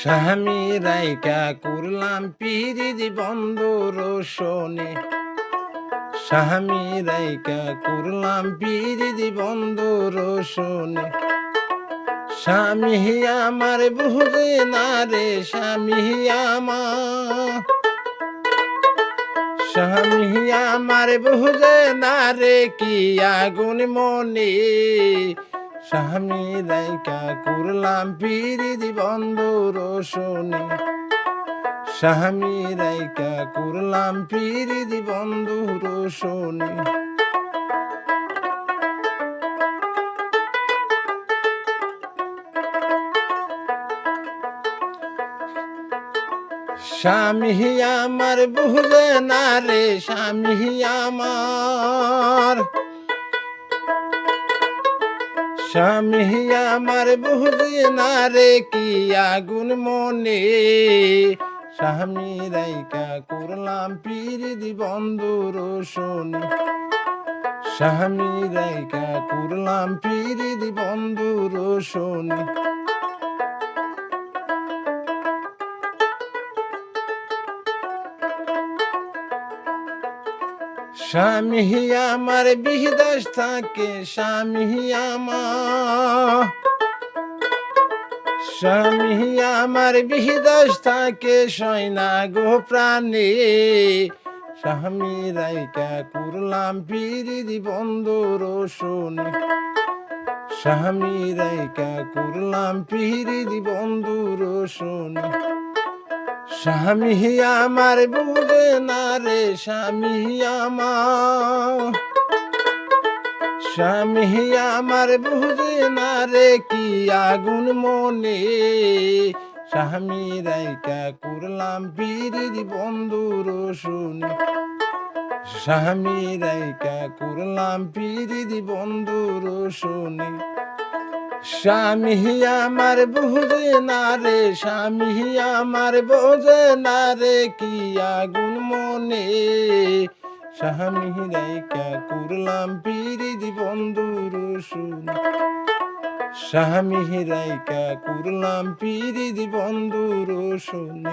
স্বামী রাইকা করলাম পিরিদি বন্ধু রোশনে। স্বামী রাইকা করলাম পিরিদি বন্ধু রোশনে। স্বামী আমার বুঝে না রে স্বামী আমার স্বামী আমার বুঝে না রে কি আগুন মনে। স্বামী রাইকা করলাম পিরিদি বন্ধু রোশনে। স্বামী রাইকা করলাম পিরিদি বন্ধু রোশনে। স্বামী আমার বুঝে না রে, স্বামী আমার। স্বামী আমার বুঝে না রে কি আগুন মনে। স্বামী রাইকা করলাম পিরিদি বন্ধু রোশনে। স্বামী রাইকা করলাম পিরিদি বন্ধু রোশনে। স্বামী আমার বিদেশ থাকে, স্বামী আমার। স্বামী আমার বিদেশ থাকে সয়না গো প্রাণী। স্বামী রাইকা করলাম পিরিদি বন্ধু রোশনে স্বামী রাইকা করলাম পিরিদি বন্ধু রোশনে স্বামী আমার বুঝে না রে স্বামী আমার। স্বামী আমার বুঝে না রে কি আগুন মনে। স্বামী রাইকা করলাম পিরিদি বন্ধু রোশনে স্বামী রাইকা করলাম পিরিদি বন্ধু রোশনে স্বামী আমার বুঝে না রে, স্বামী আমার বোঝে না রে, কি আগুন মনে? স্বামী রাইকা করলাম পিরিদি বন্ধু রসুন। স্বামী রাইকা করলাম পিরিদি বন্ধু রসুন।